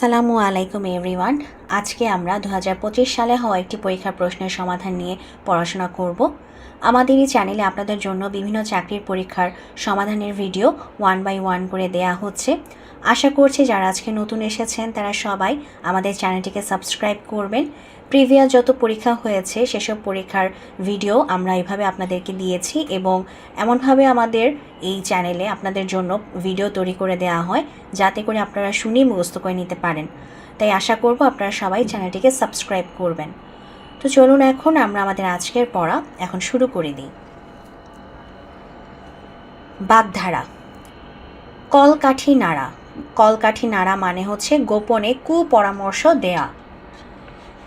সালামু আলাইকুম এভরিওয়ান আজকে আমরা দু হাজার পঁচিশ সালে হওয়া একটি পরীক্ষার প্রশ্নের সমাধান নিয়ে পড়াশোনা করব। আমাদের এই চ্যানেলে আপনাদের জন্য বিভিন্ন চাকরির পরীক্ষার সমাধানের ভিডিও ওয়ান বাই ওয়ান করে দেয়া হচ্ছে। আশা করছি যারা আজকে নতুন এসেছেন, তারা সবাই আমাদের চ্যানেলটিকে সাবস্ক্রাইব করবেন। প্রিভিয়াস যত পরীক্ষা হয়েছে, সেসব পরীক্ষার ভিডিও আমরা এভাবে আপনাদেরকে দিয়েছি এবং এমনভাবে আমাদের এই চ্যানেলে আপনাদের জন্য ভিডিও তৈরি করে দেওয়া হয়, যাতে করে আপনারা শুনে মুখস্থ করে নিতে পারেন। তাই আশা করব আপনারা সবাই চ্যানেলটিকে সাবস্ক্রাইব করবেন। তো চলুন এখন আমরা আমাদের আজকের পড়া এখন শুরু করে দিই। বাগধারা, কলকাঠি নাড়া। কলকাঠি নাড়া মানে হচ্ছে গোপনে কুপরামর্শ দেয়া।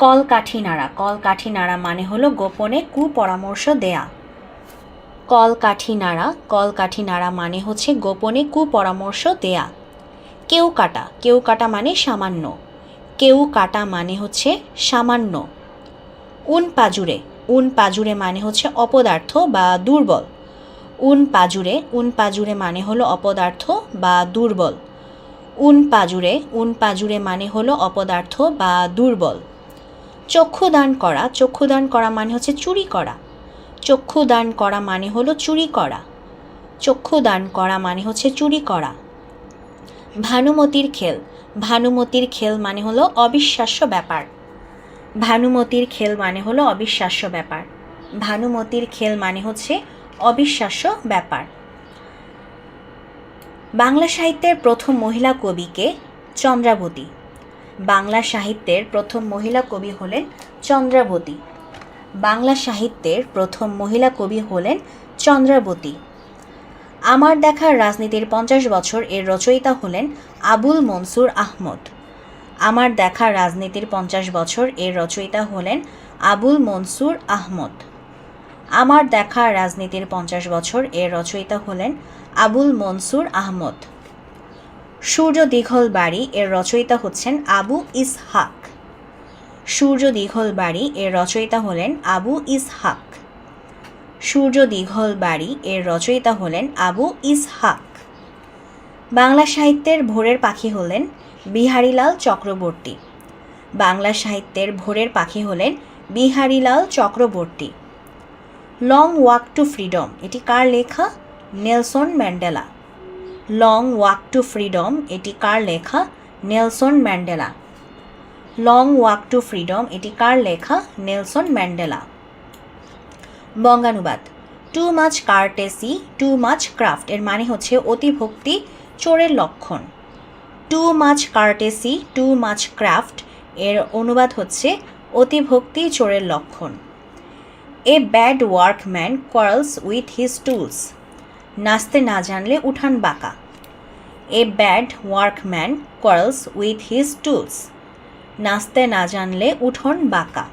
কলকাঠি নাড়া কলকাঠি নাড়া মানে হলো গোপনে কুপরামর্শ দেয়া। কলকাঠি নাড়া কলকাঠি নাড়া মানে হচ্ছে গোপনে কুপরামর্শ দেয়া। কেউ কাটা কেউ কাটা মানে সামান্য। কেউ কাটা মানে হচ্ছে সামান্য। উন পাজুরে উন পাজুরে মানে হচ্ছে অপদার্থ বা দুর্বল। উন পাজুরে উন পাজুরে মানে হলো অপদার্থ বা দুর্বল। উন পাজুরে উন পাজুরে মানে হলো অপদার্থ বা দুর্বল। চক্ষুদান করা চক্ষুদান করা মানে হচ্ছে চুরি করা। চক্ষুদান করা মানে হলো চুরি করা। চক্ষুদান করা মানে হচ্ছে চুরি করা। ভানুমতির খেল। ভানুমতির খেল মানে হলো অবিশ্বাস্য ব্যাপার। ভানুমতির খেল মানে হলো অবিশ্বাস্য ব্যাপার। ভানুমতির খেল মানে হচ্ছে অবিশ্বাস্য ব্যাপার। বাংলা সাহিত্যের প্রথম মহিলা কবিকে চন্দ্রাবতী। বাংলা সাহিত্যের প্রথম মহিলা কবি হলেন চন্দ্রাবতী। বাংলা সাহিত্যের প্রথম মহিলা কবি হলেন চন্দ্রাবতী। আমার দেখা রাজনীতির পঞ্চাশ বছর এর রচয়িতা হলেন আবুল মনসুর আহমদ। আমার দেখা রাজনীতির পঞ্চাশ বছর এর রচয়িতা হলেন আবুল মনসুর আহমদ। আমার দেখা রাজনীতির পঞ্চাশ বছর এর রচয়িতা হলেন আবুল মনসুর আহমদ। সূর্য দীঘল বাড়ি এর রচয়িতা হচ্ছেন আবু ইসহাক। সূর্য দীঘল বাড়ি এর রচয়িতা হলেন আবু ইসহাক। সূর্য দীঘল বাড়ি এর রচয়িতা হলেন আবু ইসহাক। বাংলা সাহিত্যের ভোরের পাখি হলেন বিহারীলাল চক্রবর্তী। বাংলা সাহিত্যের ভোরের পাখি হলেন Biharilal Chakraborty. Long walk to freedom এটি কার লেখা? Nelson Mandela. Long walk to freedom এটি কার লেখা? Nelson Mandela. Long walk to freedom এটি কার লেখা? Nelson Mandela. বঙ্গানুবাদ। Too much courtesy too much craft এর মানে হচ্ছে অতিভক্তি, চোরের লক্ষণ। Too much courtesy too much craft এর অনুবাদ হচ্ছে অতিভক্তি, চোরের লক্ষণ। A bad workman quarrels with his tools নাচতে না জানলে উঠান বাঁকা। A bad workman quarrels with his tools. নাচতে না জানলে উঠোন বাঁকা।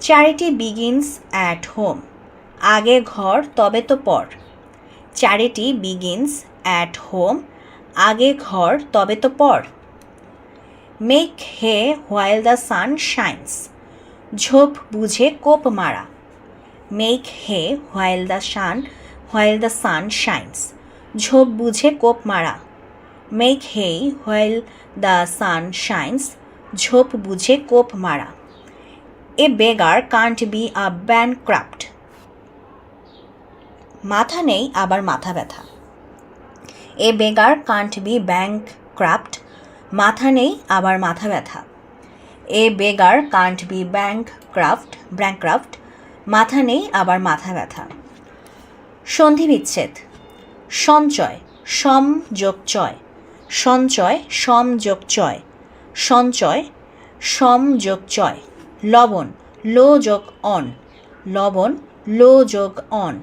Charity begins at home. আগে ঘর, তবে তো পর। Charity begins at home. আগে ঘর, তবে তো পর। Make hay while the sun shines. ঝোপ বুঝে কোপ মারা। Make hay while the sun while the sun shines ঝোপ বুঝে কোপ মারা। Make hay while the sun shines ঝোপ বুঝে কোপ মারা। A beggar can't be a bankrupt মাথা নেই, আবার মাথা ব্যথা। A beggar can't be bankrupt মাথা নেই, আবার মাথা ব্যথা। A beggar can't be bankrupt bankrupt মাথা নেই, আবার মাথা ব্যথা। সন্ধি বিচ্ছেদ। সঞ্চয়, সম যোগ চয়। সঞ্চয়, সম যোগ চয়। সঞ্চয়, সম যোগ চয়। লবণ, লো যোগ অন। লবণ, লো যোগ অন।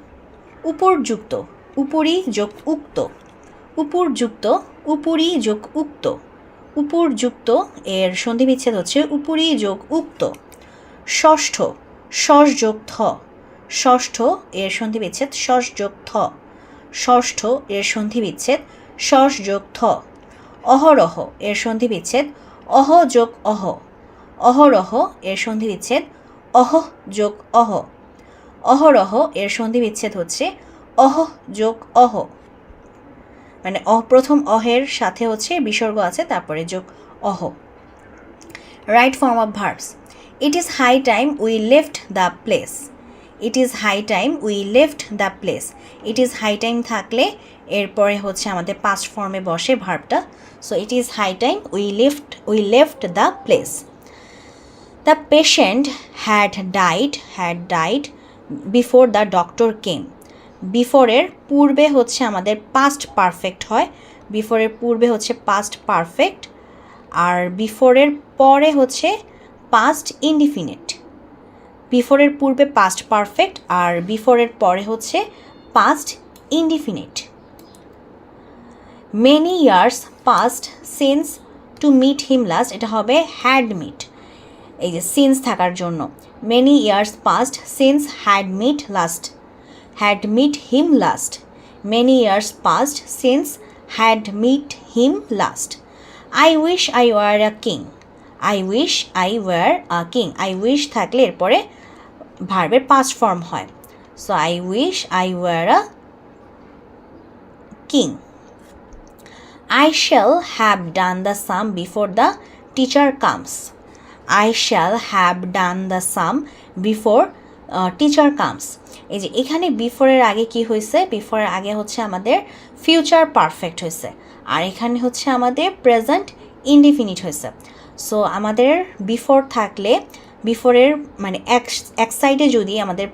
উপরযুক্ত, উপরি যোগ উক্ত। উপরযুক্ত, উপরি যোগ উক্ত। উপরযুক্ত এর সন্ধি বিচ্ছেদ হচ্ছে উপরি যোগ উক্ত। ষষ্ঠ ষষ যোগ থ। ষষ্ঠ এর সন্ধি বিচ্ছেদ ষষ যোগ থ ষষ্ঠ এর সন্ধি বিচ্ছেদ ষষ যোগ থ অহরহ এর সন্ধি বিচ্ছেদ অহ যোগ অহ অহরহ এর সন্ধি বিচ্ছেদ অহ যোগ অহ অহরহ এর সন্ধি বিচ্ছেদ হচ্ছে অহ যোগ অহ মানে অ, প্রথম অহের সাথে হচ্ছে বিসর্গ আছে, তারপরে যোগ অহ right form of verbs. It is high time we left the place. It is high time we left the place it is high time থাকলে এরপরে হচ্ছে আমাদের পাস্ট ফর্মে বসে ভার্বটা so it is high time we lift we left the place the patient had died had died before the doctor came বিফোরের পূর্বে হচ্ছে আমাদের past perfect হয়। বিফোরের পূর্বে হচ্ছে পাস্ট পারফেক্ট আর বিফোরের পরে হচ্ছে পাস্ট ইনডিফিনিট বিফোরের পূর্বে পাস্ট পারফেক্ট আর বিফোরের পরে হচ্ছে past indefinite many years past since to meet him last এটা হবে হ্যাড মিট এই যে সিন্স থাকার জন্য। Many years past since had meet last had meet him last many years past since had meet him last I wish I were a king I wish I were a king I wish থাকলে এরপরে ভার্বের past form হয়। So I wish I were a king I shall have done the sum before the teacher comes I shall have done the sum before teacher comes এই যে এখানে বিফোরের আগে কি হয়েছে? বিফোরের আগে হচ্ছে আমাদের ফিউচার পারফেক্ট হয়েছে। আর এখানে হচ্ছে আমাদের প্রেজেন্ট ইনডিফিনিট হয়েছে। সো আমাদের বিফোর থাকলে বিফোরের মানে এক এক সাইডে যদি আমাদের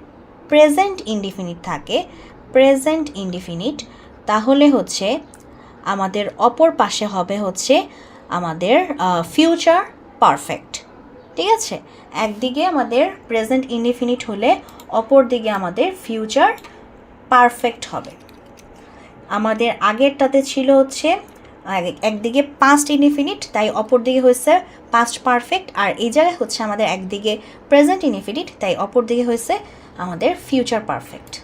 প্রেজেন্ট ইনডিফিনিট থাকে প্রেজেন্ট ইনডিফিনিট তাহলে হচ্ছে আমাদের অপর পাশে হবে হচ্ছে আমাদের ফিউচার পারফেক্ট ঠিক আছে? একদিকে আমাদের প্রেজেন্ট ইনডিফিনিট হলে অপর দিকে আমাদের ফিউচার পারফেক্ট হবে। আমাদের আগেরটাতে ছিল হচ্ছে একদিকে পাস্ট ইনডিফিনিট তাই অপর দিকে হয়েছে পাস্ট পারফেক্ট আর এই জায়গায় হচ্ছে আমাদের একদিকে প্রেজেন্ট ইনডিফিনিট তাই অপর দিকে হয়েছে আমাদের future perfect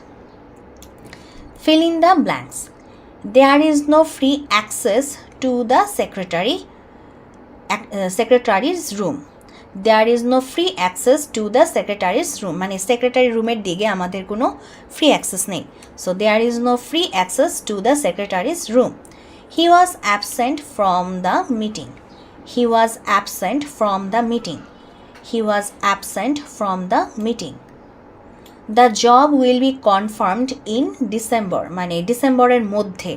fill in the blanks is no free access to the secretary ac- uh, secretary's room. There is no free access to the secretary's মানে সেক্রেটারি রুমের দিকে আমাদের কোনো ফ্রি অ্যাক্সেস নেই। So there is no free access to the secretary's room he was absent from the meeting he was absent from the meeting he was absent from the meeting the job will be confirmed in December মানে ডিসেম্বরের মধ্যে।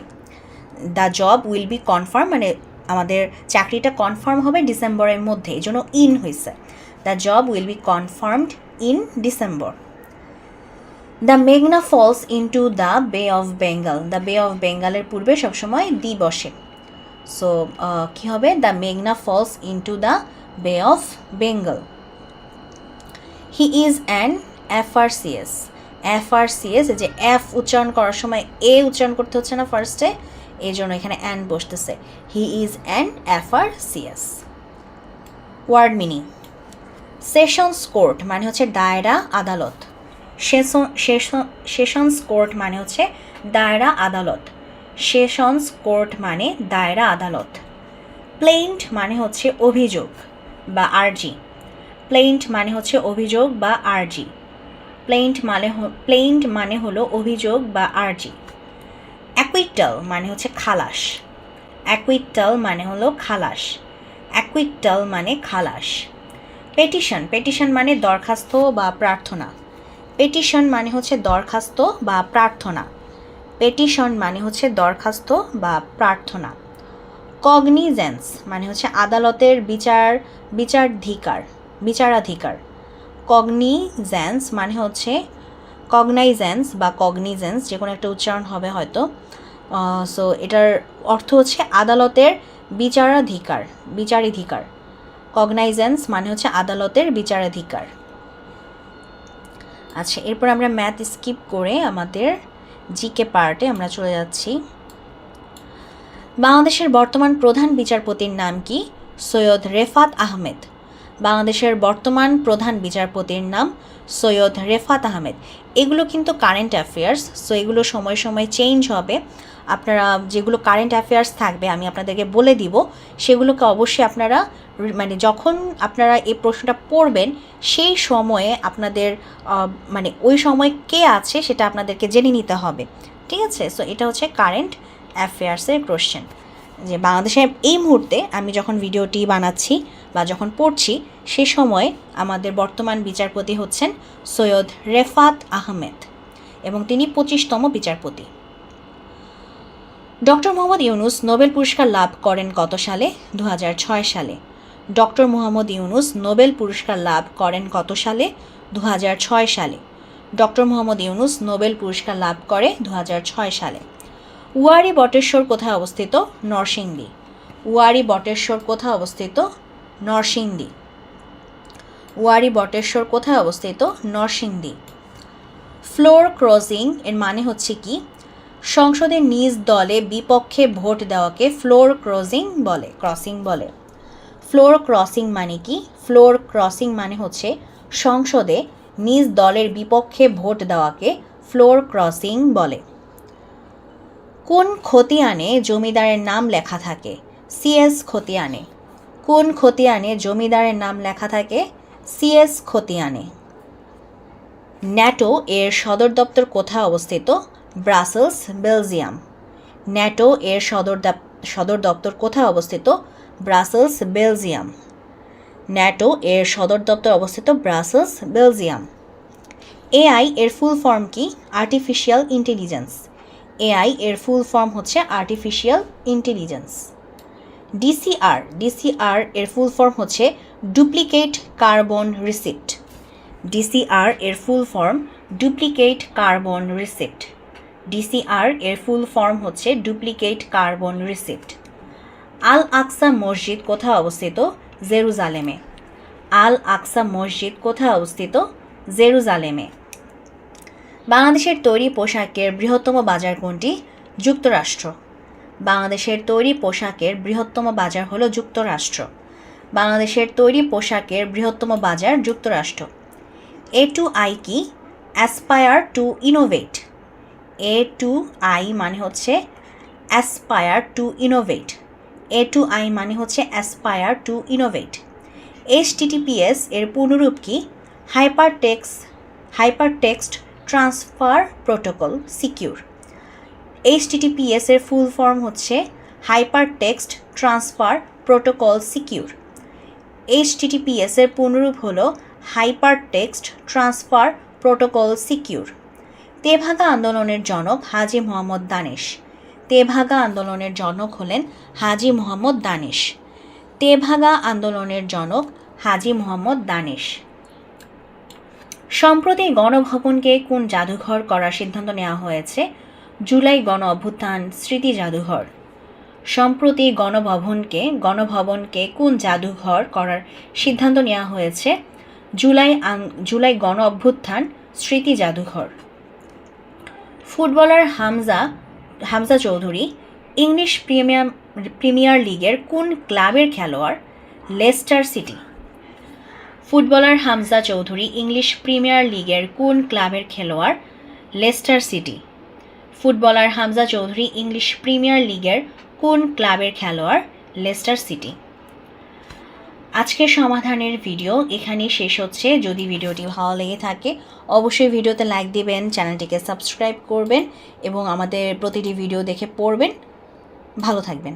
The job will be confirm মানে আমাদের চাকরিটা confirm হবে ডিসেম্বরের মধ্যে, এই জন্য ইন হয়েছে। The job will be confirmed in December the মেঘনা falls into the Bay of Bengal. The Bay of বেঙ্গলের পূর্বে সবসময় দি বসে। সো কী হবে? দ্য মেঘনা falls into the Bay of Bengal. He is an FRCS FRCS যে F উচ্চারণ করার সময় এ উচ্চারণ করতে হচ্ছে না ফার্স্টে, এই জন্য এখানে an বসতেছে। He is an FRCS word meaning. Sessions court মানে হচ্ছে দায়রা আদালত। সেশনস কোর্ট মানে হচ্ছে দায়রা আদালত। সেশনস কোর্ট মানে দায়রা আদালত। প্লেন্ট মানে হচ্ছে অভিযোগ বা আরজি। প্লেন্ট মানে হচ্ছে অভিযোগ বা আরজি। প্লেন্ট মানে প্লেন্ট মানে হলো অভিযোগ বা আরজি। অ্যাকুইটাল মানে হচ্ছে খালাস। অ্যাকুইটাল মানে হলো খালাস। অ্যাকুইটাল মানে খালাস। পেটিশন পেটিশন মানে দরখাস্ত বা প্রার্থনা। পেটিশন মানে হচ্ছে দরখাস্ত বা প্রার্থনা। পেটিশন মানে হচ্ছে দরখাস্ত বা প্রার্থনা। কগনিজেন্স মানে হচ্ছে আদালতের বিচার, বিচারাধিকার বিচারাধিকার। কগনিজেন্স মানে হচ্ছে কগনাইজেন্স বা কগনিজেন্স যে কোনো একটা উচ্চারণ হবে হয়তো। সো এটার অর্থ হচ্ছে আদালতের বিচারাধিকার বিচারাধিকার। কগনাইজেন্স মানে হচ্ছে আদালতের বিচারাধিকার। আচ্ছা এরপর আমরা ম্যাথ স্কিপ করে আমাদের জিকে পার্টে আমরা চলে যাচ্ছি। বাংলাদেশের বর্তমান প্রধান বিচারপতির নাম কি? সৈয়দ রেফাত আহমেদ। বাংলাদেশের বর্তমান প্রধান বিচারপতির নাম সৈয়দ রেফাত আহমেদ। এগুলো কিন্তু কারেন্ট অ্যাফেয়ার্স সো এগুলো সময় সময় চেঞ্জ হবে। আপনারা যেগুলো কারেন্ট অ্যাফেয়ার্স থাকবে, আমি আপনাদেরকে বলে দিব। সেগুলোকে অবশ্যই আপনারা মানে যখন আপনারা এই প্রশ্নটা পড়বেন, সেই সময়ে আপনাদের মানে ওই সময় কে আছে সেটা আপনাদেরকে জেনে নিতে হবে। ঠিক আছে? সো এটা হচ্ছে কারেন্ট অ্যাফেয়ার্সের কোশ্চেন যে বাংলাদেশে এই মুহূর্তে আমি যখন ভিডিওটি বানাচ্ছি বা যখন পড়ছি, সে সময় আমাদের বর্তমান বিচারপতি হচ্ছেন সৈয়দ রেফাত আহমেদ এবং তিনি পঁচিশতম বিচারপতি। ডক্টর মোহাম্মদ ইউনুস নোবেল পুরস্কার লাভ করেন কত সালে দু হাজার ছয় সালে। ডক্টর মোহাম্মদ ইউনুস নোবেল পুরস্কার লাভ করেন কত সালে দু হাজার ছয় সালে। ডক্টর মোহাম্মদ ইউনুস নোবেল পুরস্কার লাভ করে দু হাজার ছয় সালে। উয়ারি বটেশ্বর কোথায় অবস্থিত? নরসিংদী। উয়ারি বটেশ্বর কোথায় অবস্থিত? নরসিংদী। ওয়ারি বটেশ্বর কোথায় অবস্থিত? নরসিংদী। ফ্লোর ক্রসিং এর মানে হচ্ছে কি? সংসদের নিজ দলে বিপক্ষে ভোট দেওয়াকে ফ্লোর ক্রসিং বলে ক্রসিং বলে। ফ্লোর ক্রসিং মানে কি? ফ্লোর ক্রসিং মানে হচ্ছে সংসদে নিজ দলের বিপক্ষে ভোট দেওয়াকে ফ্লোর ক্রসিং বলে। কোন খতিয়ানে জমিদারের নাম লেখা থাকে? সিএস খতিয়ানে। কোন খতিয়ানে জমিদারের নাম লেখা থাকে? সিএস খতিয়ানে। ন্যাটো এর সদর দপ্তর কোথায় অবস্থিত? Brussels, Belgium. ন্যাটো এর সদর সদর দপ্তর কোথায় অবস্থিত? Brussels, Belgium. ন্যাটো এর সদর দপ্তর অবস্থিত ব্রাসেলস, বেলজিয়াম। এআই এর ফুল ফর্ম কি? Artificial intelligence. এআই এর ফুল ফর্ম হচ্ছে আর্টিফিশিয়াল ইন্টেলিজেন্স। ডিসিআর ডিসিআর এর ফুল ফর্ম হচ্ছে ডুপ্লিকেট কার্বন রিসিপ্ট। ডিসিআর এর full form duplicate carbon receipt. DCR এর ফুল ফর্ম হচ্ছে duplicate carbon receipt. Al Aqsa মসজিদ কোথায় অবস্থিত? জেরুজালেমে। আল আকসা মসজিদ কোথায় অবস্থিত? জেরুজালেমে। বাংলাদেশের তৈরি পোশাকের বৃহত্তম বাজার কোনটি? যুক্তরাষ্ট্র। বাংলাদেশের তৈরি পোশাকের বৃহত্তম বাজার হলো যুক্তরাষ্ট্র। বাংলাদেশের তৈরি পোশাকের বৃহত্তম বাজার যুক্তরাষ্ট্র। এ টু আই কি? Aspire to innovate. A two I মানে হচ্ছে aspire to innovate A two I মানে হচ্ছে অ্যাসপায়ার টু ইনোভেট এইচটিটিপিএস এর পূর্ণরূপ কি? Hyper text hyper text transfer protocol secure HTTPS এর ফুল ফর্ম হচ্ছে hyper text transfer protocol secure HTTPS এর পূর্ণরূপ হল hyper text transfer protocol secure Tebhaga আন্দোলনের জনক হাজি মোহাম্মদ দানেশ। তেভাগা আন্দোলনের জনক হলেন হাজি মোহাম্মদ দানেশ। তেভাগা আন্দোলনের জনক হাজি মোহাম্মদ দানেশ। সম্প্রতি গণভবনকে কোন জাদুঘর করার সিদ্ধান্ত নেওয়া হয়েছে? জুলাই গণ অভ্যুত্থান স্মৃতি জাদুঘর। সম্প্রতি গণভবনকে গণভবনকে কোন জাদুঘর করার সিদ্ধান্ত নেওয়া হয়েছে? জুলাই জুলাই গণ অভ্যুত্থান স্মৃতি জাদুঘর। Footballer Hamza Hamza Chowdhury, English premier premier লিগের কোন ক্লাবের খেলোয়াড়? Leicester City. Footballer Hamza Chowdhury, English premier লিগের কোন ক্লাবের খেলোয়াড়? Leicester City. Footballer Hamza Chowdhury, English premier লিগের কোন ক্লাবের খেলোয়াড়? Leicester City. আজকের সমাধানের ভিডিও এখানেই শেষ হচ্ছে। যদি ভিডিওটি ভালো লেগে থাকে, অবশ্যই ভিডিওতে লাইক দিবেন, চ্যানেলটিকে সাবস্ক্রাইব করবেন এবং আমাদের প্রতিটি ভিডিও দেখে পড়বেন। ভালো থাকবেন।